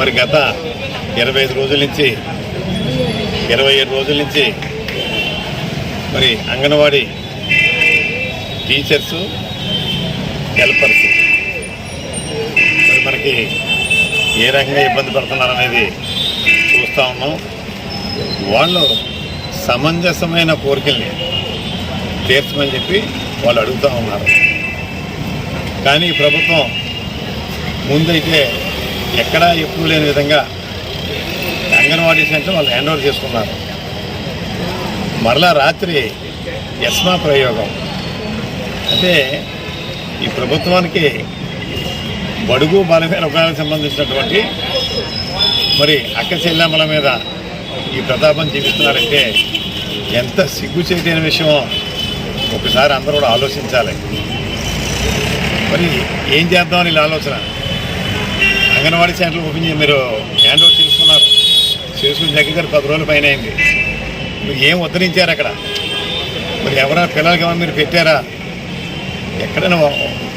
మరి గత ఇరవై ఐదు రోజుల నుంచి ఇరవై ఏడు రోజుల నుంచి మరి అంగన్వాడీ టీచర్సు హెల్పర్స్. మరి మనకి ఏ రకంగా ఇబ్బంది పడుతున్నారు అనేది చూస్తూ ఉన్నాం. వాళ్ళు సమంజసమైన కోరికల్ని తీర్చమని చెప్పి వాళ్ళు అడుగుతూ ఉన్నారు. కానీ ప్రభుత్వం ముందైతే ఎక్కడా ఎప్పుడు లేని విధంగా అంగన్వాడీ సెంటర్ వాళ్ళు హ్యాండ్ ఓవర్ చేసుకున్నారు. మరలా రాత్రి యస్మా ప్రయోగం. అంటే ఈ ప్రభుత్వానికి బడుగు బలమైన వర్గాలకు సంబంధించినటువంటి మరి అక్క చెల్లెమ్మల మీద ఈ ప్రతాపం చూపిస్తున్నారంటే ఎంత సిగ్గుచేటైన విషయమో ఒకసారి అందరూ కూడా ఆలోచించాలి. మరి ఏం చేద్దామని ఇలా ఆలోచన? అంగన్వాడీ సెంటర్లు ఓపెన్ చేసి మీరు హ్యాండ్ ఓవర్ చేసుకున్నారు. చేసుకుని దగ్గర పది రోజుల పైన అయింది. మీరు ఏం ఉద్ధరించారు అక్కడ? మరి ఎవరైనా పిల్లలకి ఏమైనా మీరు పెట్టారా? ఎక్కడైనా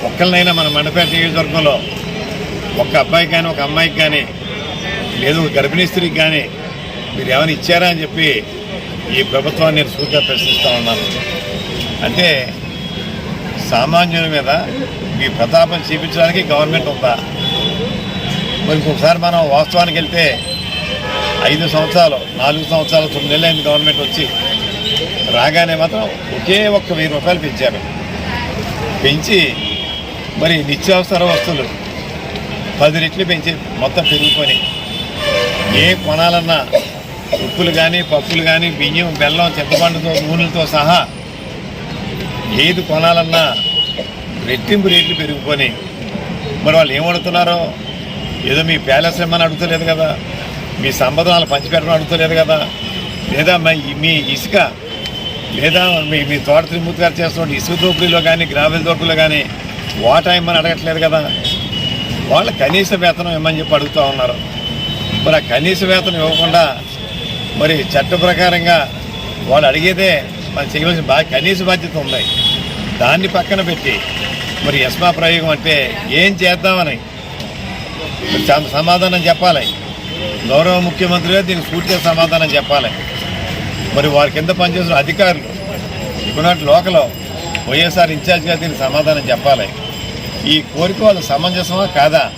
ఒక్కరినైనా మన మండపేట నియోజకవర్గంలో ఒక్క అబ్బాయికి కానీ ఒక అమ్మాయికి కానీ లేదు ఒక గర్భిణీ స్త్రీకి కానీ మీరు ఏమైనా ఇచ్చారా అని చెప్పి ఈ ప్రభుత్వాన్ని నేను సూటిగా ప్రశ్నిస్తూ ఉన్నాను. అంటే సామాన్యుల మీద మీ ప్రతాపం చూపించడానికి గవర్నమెంట్ ఉందా? మరి ఇంకొకసారి మనం వాస్తవానికి వెళ్తే ఐదు సంవత్సరాలు నాలుగు సంవత్సరాలు తొమ్మిది నెలలు గవర్నమెంట్ వచ్చి. రాగానే మాత్రం ఒకే ఒక్క వెయ్యి రూపాయలు పెంచారు. పెంచి మరి నిత్యావసర వస్తువులు పది రెట్లు పెంచి మొత్తం పెరిగిపోయి ఏ కొనాలన్నా ఉప్పులు కానీ పప్పులు కానీ బియ్యం బెల్లం చింతపండుతో నూనెలతో సహా ఏది కొనాలన్నా రెట్టింపు రేట్లు పెరిగిపోయి మరి వాళ్ళు ఏమడుతున్నారో ఏదో మీ ప్యాలెస్ ఏమని అడుగుతలేదు కదా? మీ సంపదనాలు పంచిపెట్టడం అడుగుతలేదు కదా? లేదా మీ- ఇసుక లేదా మీ మీ తోట త్రిమూర్తి గారు చేస్తున్న ఇసుక దోపిడీలో కానీ గ్రావెల్ దోపిడీలో కానీ వాటా ఇమ్మని అడగట్లేదు కదా? వాళ్ళ కనీస వేతనం ఇమ్మని చెప్పి అడుగుతూ ఉన్నారు. మరి ఆ కనీస వేతనం ఇవ్వకుండా మరి చట్ట ప్రకారంగా వాళ్ళు అడిగేదే మనం చేయవలసిన బాగా కనీస బాధ్యత ఉంది. దాన్ని పక్కన పెట్టి మరి యస్మా ప్రయోగం అంటే ఏం చేద్దామని సమాధానం చెప్పాలి. గౌరవ ముఖ్యమంత్రిగా దీనికి పూర్తిగా సమాధానం చెప్పాలి. మరి వారి కింద పనిచేసిన అధికారులు ఇప్పుడున్నట్టు లోకల్ వైఎస్ఆర్ ఇన్ఛార్జ్గా దీనికి సమాధానం చెప్పాలి. ఈ కోరిక వాళ్ళు సమంజసమా కాదా?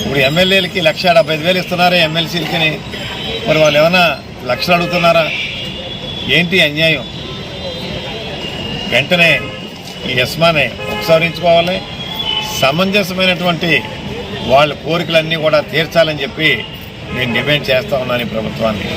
ఇప్పుడు ఎమ్మెల్యేలకి లక్ష డెబ్బై ఐదు వేలు ఇస్తున్నారా ఎమ్మెల్సీలకి. మరి వాళ్ళు ఏమైనా లక్షలు అడుగుతున్నారా? ఏంటి అన్యాయం? వెంటనే ఈ యస్మానే ఉపసంహరించుకోవాలి సమంజసమైనటువంటి వాళ్ళ కోరికలన్నీ కూడా తీర్చాలని చెప్పి నేను డిమాండ్ చేస్తా ఉన్నాను ఈ ప్రభుత్వాన్ని.